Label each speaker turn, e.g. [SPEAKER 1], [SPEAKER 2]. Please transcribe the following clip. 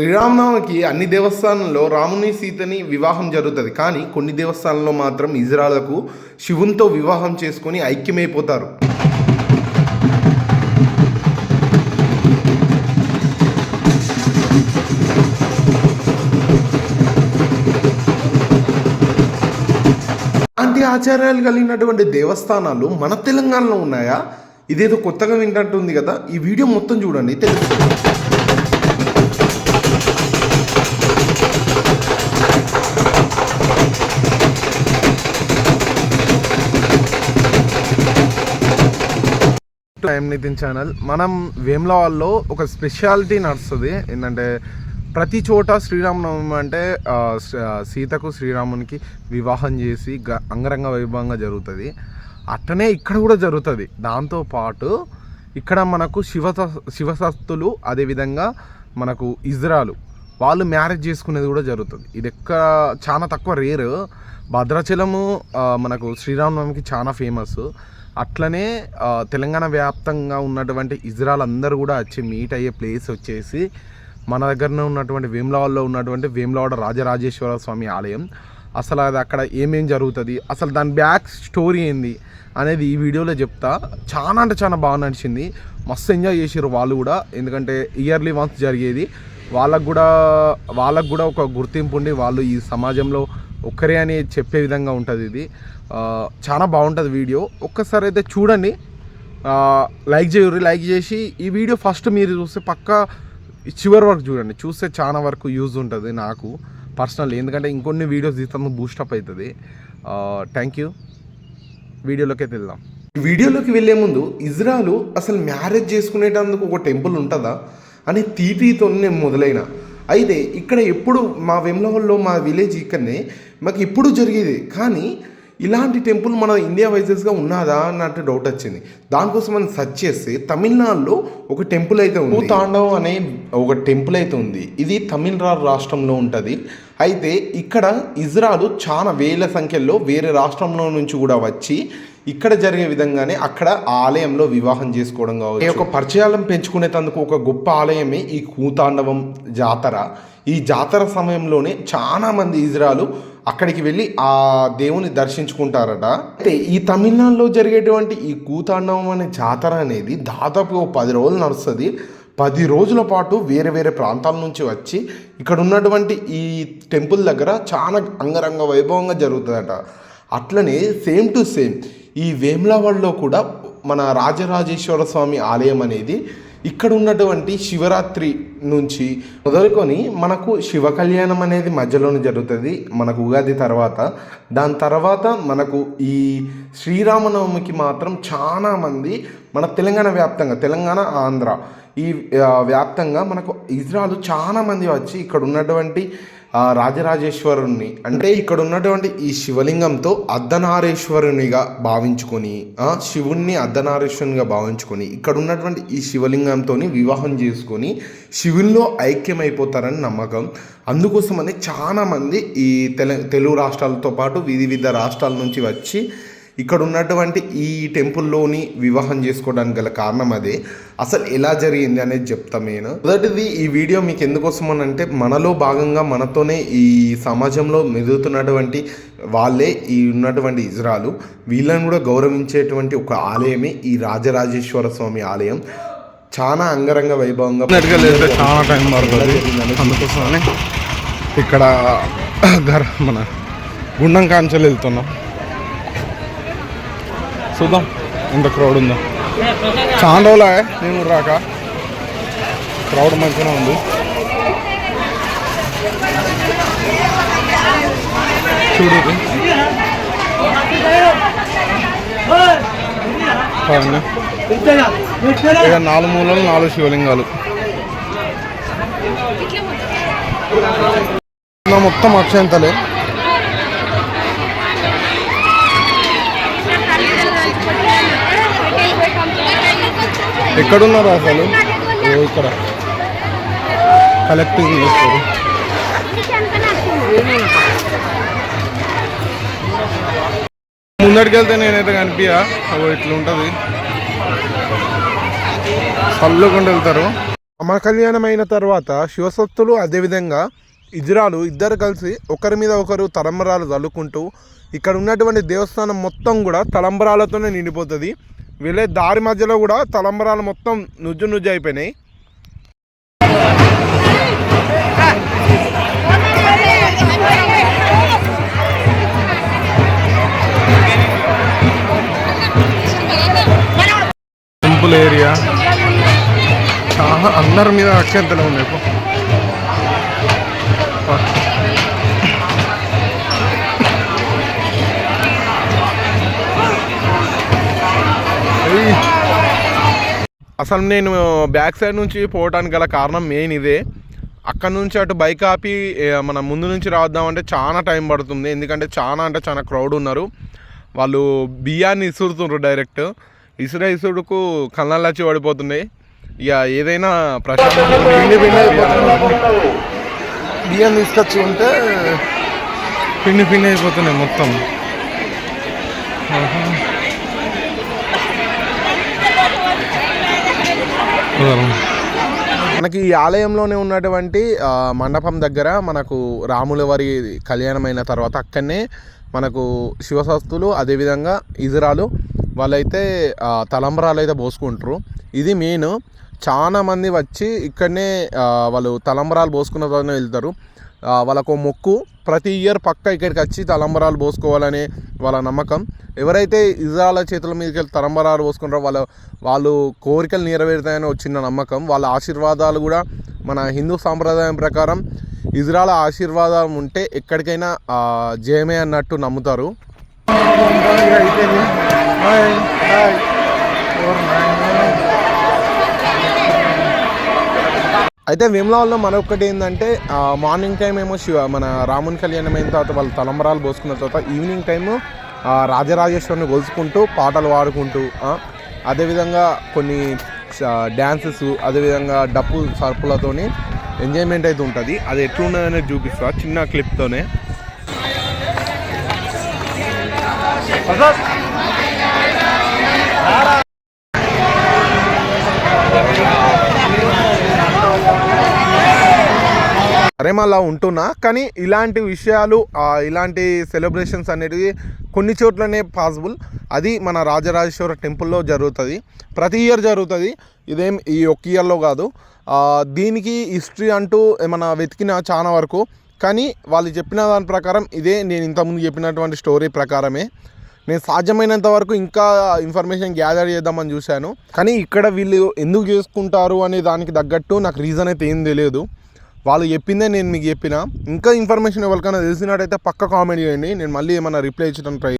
[SPEAKER 1] శ్రీరామనవమికి అన్ని దేవస్థానంలో రాముని సీతని వివాహం జరుగుతుంది. కానీ కొన్ని దేవస్థానంలో మాత్రం ఇజ్రాలకు శివునితో వివాహం చేసుకొని ఐక్యమైపోతారు. అలాంటి ఆచారాలు కలిగినటువంటి దేవస్థానాలు మన తెలంగాణలో ఉన్నాయా? ఇదేదో కొత్తగా వింటుంటుంది కదా. ఈ వీడియో మొత్తం చూడండి తెలుస్తుంది. టైం నితిన్ ఛానల్ మనం వేమ్లవాల్లో ఒక స్పెషాలిటీ నడుస్తుంది. ఏంటంటే ప్రతి చోట శ్రీరామనవమి అంటే సీతకు శ్రీరామునికి వివాహం చేసి గ- అంగరంగ వైభవంగా జరుగుతుంది. అట్టనే ఇక్కడ కూడా జరుగుతుంది. దాంతోపాటు ఇక్కడ మనకు శివ శివసత్తులు అదేవిధంగా మనకు ఇజ్రాలు వాళ్ళు మ్యారేజ్ చేసుకునేది కూడా జరుగుతుంది. ఇది ఎక్కడ చాలా తక్కువ రేరు. భద్రాచలము మనకు శ్రీరామనవమికి చాలా ఫేమస్ అట్లనే తెలంగాణ వ్యాప్తంగా ఉన్నటువంటి ఇజ్రాయల్ అందరూ కూడా వచ్చి మీట్ అయ్యే ప్లేస్ వచ్చేసి మన దగ్గరనే ఉన్నటువంటి వేములవాడలో ఉన్నటువంటి వేములవాడ రాజరాజేశ్వర స్వామి ఆలయం. అసలు అది అక్కడ ఏమేం జరుగుతుంది? అసలు దాని బ్యాక్ స్టోరీ ఏంది అనేది ఈ వీడియోలో చెప్తా. చాలా అంటే చాలా బాగా నడిచింది. మస్తు ఎంజాయ్ చేసారు వాళ్ళు కూడా. ఎందుకంటే ఇయర్లీ వన్స్ జరిగేది. వాళ్ళకు కూడా వాళ్ళకు కూడా ఒక గుర్తింపు ఉండి వాళ్ళు ఈ సమాజంలో ఒక్కరే అని చెప్పే విధంగా ఉంటుంది ఇది. చాలా బాగుంటుంది వీడియో. ఒక్కసారి అయితే చూడండి. లైక్ చేయరు లైక్ చేసి ఈ వీడియో ఫస్ట్ మీరు చూస్తే పక్కా చివరి వరకు చూడండి. చూస్తే చాలా వరకు యూజ్ ఉంటుంది నాకు పర్సనల్ ఎందుకంటే ఇంకొన్ని వీడియోస్ తీస్తాము బూస్టప్ అవుతుంది థ్యాంక్ యూ వీడియోలోకి అయితే వెళ్దాం. వీడియోలోకి వెళ్ళే ముందు ఇజ్రాయలు అసలు మ్యారేజ్ చేసుకునేటందుకు ఒక టెంపుల్ ఉంటుందా అని తీటీతో నేను మొదలైన. అయితే ఇక్కడ ఎప్పుడు మా వెమ్లవల్లో మా విలేజ్ ఇక్కడనే మాకు ఎప్పుడు జరిగేది. కానీ ఇలాంటి టెంపుల్ మన ఇండియా వైజెస్గా ఉన్నదా అన్నట్టు డౌట్ వచ్చింది. దానికోసం మనం సెర్చ్ చేస్తే తమిళనాడులో ఒక టెంపుల్ అయితే ఉంది. తాండవ్ అనే ఒక టెంపుల్ అయితే ఉంది. ఇది తమిళనాడు రాష్ట్రంలో ఉంటుంది. అయితే ఇక్కడ ఇజ్రాలు చాలా వేల సంఖ్యలో వేరే రాష్ట్రంలో నుంచి కూడా వచ్చి ఇక్కడ జరిగే విధంగానే అక్కడ ఆలయంలో వివాహం చేసుకోవడం కావచ్చు. ఈ యొక్క పరిచయాలను పెంచుకునేటందుకు ఒక గొప్ప ఆలయమే ఈ కూతాండవం జాతర. ఈ జాతర సమయంలోనే చాలా మంది ఇజ్రాలు అక్కడికి వెళ్ళి ఆ దేవుని దర్శించుకుంటారట. అయితే ఈ తమిళనాడులో జరిగేటువంటి ఈ కూతాండవం అనే జాతర అనేది దాదాపు పది రోజులు నడుస్తుంది. పది రోజుల పాటు వేరే వేరే ప్రాంతాల నుంచి వచ్చి ఇక్కడ ఉన్నటువంటి ఈ టెంపుల్ దగ్గర చాలా అంగరంగ వైభవంగా జరుగుతుందట. అట్లనే సేమ్ టు సేమ్ ఈ వేములవాడలో కూడా మన రాజరాజేశ్వర స్వామి ఆలయం అనేది ఇక్కడ ఉన్నటువంటి శివరాత్రి నుంచి మొదలుకొని మనకు శివ కళ్యాణం అనేది మధ్యలోనే జరుగుతుంది మనకు ఉగాది తర్వాత. దాని తర్వాత మనకు ఈ శ్రీరామనవమికి మాత్రం చాలామంది మన తెలంగాణ వ్యాప్తంగా తెలంగాణ ఆంధ్ర ఈ వ్యాప్తంగా మనకు ఇజ్రాలు చాలామంది వచ్చి ఇక్కడ ఉన్నటువంటి రాజరాజేశ్వరుణ్ణి. అంటే ఇక్కడ ఉన్నటువంటి ఈ శివలింగంతో అర్ధనారేశ్వరునిగా భావించుకొని ఆ, శివుణ్ణి అర్ధనారేశ్వరునిగా భావించుకొని ఇక్కడ ఉన్నటువంటి ఈ శివలింగంతో వివాహం చేసుకొని శివుల్లో ఐక్యమైపోతారని నమ్మకం. అందుకోసమని చాలా మంది ఈ తెల తెలుగు రాష్ట్రాలతో పాటు వివిధ రాష్ట్రాల నుంచి వచ్చి ఇక్కడ ఉన్నటువంటి ఈ టెంపుల్లోని వివాహం చేసుకోవడానికి గల కారణం అదే. అసలు ఎలా జరిగింది అనేది చెప్తాం నేను మొదటిది ఈ వీడియో మీకు ఎందుకోసం అని అంటే మనలో భాగంగా మనతోనే ఈ సమాజంలో మెదుగుతున్నటువంటి వాళ్ళే ఈ ఉన్నటువంటి ఇజ్రాలు. వీళ్ళని కూడా గౌరవించేటువంటి ఒక ఆలయమే ఈ రాజరాజేశ్వర స్వామి ఆలయం. చాలా అంగరంగ వైభవంగా
[SPEAKER 2] చాలా టైం అందుకోసమని ఇక్కడ మన గుండం కాంచెలు వెళ్తున్నాం. చూద్దాం. ఎంత క్రౌడ్ ఉందో? చాలా రోజులే నేను రాక. క్రౌడ్ మంచిగా ఉంది. చూడు. ఇక నాలుగు మూలలు నాలుగు శివలింగాలు. నా మొత్తం అక్షంతలే ఎక్కడున్నారు అసలు? ఇక్కడ. కలెక్టింగ్ చేస్తారు. ముందడికి వెళ్తే నేనైతే కనిపించా ఇట్లా ఉంటుంది. చల్లుకుండా వెళ్తారు
[SPEAKER 1] అమ్మ కళ్యాణం అయిన తర్వాత శివసత్తులు అదేవిధంగా ఇజ్రాలు ఇద్దరు కలిసి ఒకరి మీద ఒకరు తలంబరాలు చల్లుకుంటూ ఇక్కడ ఉన్నటువంటి దేవస్థానం మొత్తం కూడా తలంబరాలతోనే నిండిపోతుంది. వెళ్ళే దారి మధ్యలో కూడా తలంబరాలు మొత్తం నుజ్జు నుజ్జు అయిపోయినాయి. టెంపుల్ ఏరియా చాలా అందరి మీద అక్షంతలు ఉన్నాయి అసలు నేను బ్యాక్ సైడ్ నుంచి పోవడానికి గల కారణం మెయిన్ ఇదే. అక్కడ నుంచి అటు బైక్ ఆపి మన ముందు నుంచి రావద్దామంటే చాలా టైం పడుతుంది. ఎందుకంటే చాలా అంటే చాలా క్రౌడ్ ఉన్నారు. వాళ్ళు బియ్యాన్ని ఇసురుతుండ్రు డైరెక్ట్. ఇసురే ఇసురుకు కళ్ళల్లాచి పడిపోతున్నాయి. ఇక ఏదైనా ప్రశాంతంగా పిండి పిండి అయిపోతుంది. బియ్యం తీసుకొచ్చి ఉంటే పిండి పిండి అయిపోతున్నాయి మొత్తం. మనకి ఈ ఆలయంలోనే ఉన్నటువంటి మండపం దగ్గర మనకు రాముల వారి కళ్యాణం అయిన తర్వాత అక్కడనే మనకు శివశస్తులు అదేవిధంగా ఇజరాలు వాళ్ళైతే తలంబరాలు అయితే పోసుకుంటారు. ఇది మెయిన్. చాలా మంది వచ్చి ఇక్కడనే వాళ్ళు తలంబరాలు పోసుకున్న తర్వాత వెళ్తారు. వాళ్ళకు మొక్కు ప్రతి ఇయర్ పక్క ఇక్కడికి వచ్చి తలంబరాలు పోసుకోవాలనే వాళ్ళ నమ్మకం. ఎవరైతే ఇజ్రాల చేతుల మీదకి వెళ్ళి తలంబరాలు పోసుకుంటారో వాళ్ళ వాళ్ళు కోరికలు నెరవేరుతాయని వచ్చిన నమ్మకం. వాళ్ళ ఆశీర్వాదాలు కూడా మన హిందూ సాంప్రదాయం ప్రకారం ఇజ్రాల ఆశీర్వాదం ఉంటే ఎక్కడికైనా జయమే అన్నట్టు నమ్ముతారు. అయితే వేములవాడలో మరొకటి ఏంటంటే మార్నింగ్ టైం ఏమో శివ మన రాముని కళ్యాణం అయిన తర్వాత వాళ్ళు తలంబరాలు పోసుకున్న తర్వాత ఈవినింగ్ టైము రాజరాజేశ్వరిని కొలుసుకుంటూ పాటలు పాడుకుంటూ అదేవిధంగా కొన్ని డ్యాన్సెస్ అదేవిధంగా డప్పు సర్పులతోని ఎంజాయ్మెంట్ అయితే ఉంటుంది. అది ఎట్లున్నదనేది చూపిస్తా చిన్న క్లిప్తోనే అరే అలా ఉంటున్నా కానీ ఇలాంటి విషయాలు ఇలాంటి సెలబ్రేషన్స్ అనేటివి కొన్ని చోట్లనే పాసిబుల్ అది మన రాజరాజేశ్వర టెంపుల్లో జరుగుతుంది. ప్రతి ఇయర్ జరుగుతుంది. ఇదేం ఈ ఒక్క ఇయర్లో కాదు. దీనికి హిస్టరీ అంటూ ఏమైనా వెతికిన చాలా వరకు. కానీ వాళ్ళు చెప్పిన దాని ప్రకారం ఇదే నేను ఇంతకుముందు చెప్పినటువంటి స్టోరీ ప్రకారమే. నేను సాధ్యమైనంత వరకు ఇంకా ఇన్ఫర్మేషన్ గ్యాదర్ చేద్దామని చూశాను. కానీ ఇక్కడ వీళ్ళు ఎందుకు చేసుకుంటారు అనే దానికి తగ్గట్టు నాకు రీజన్ అయితే ఏం తెలియదు. వాళ్ళు చెప్పిందే నేను మీకు చెప్పిన. ఇంకా ఇన్ఫర్మేషన్ ఎవరికైనా తెలిసినట్టయితే పక్క కామెంట్ చేయండి. నేను మళ్ళీ ఏమైనా రిప్లై ఇచ్చడానికి ట్రై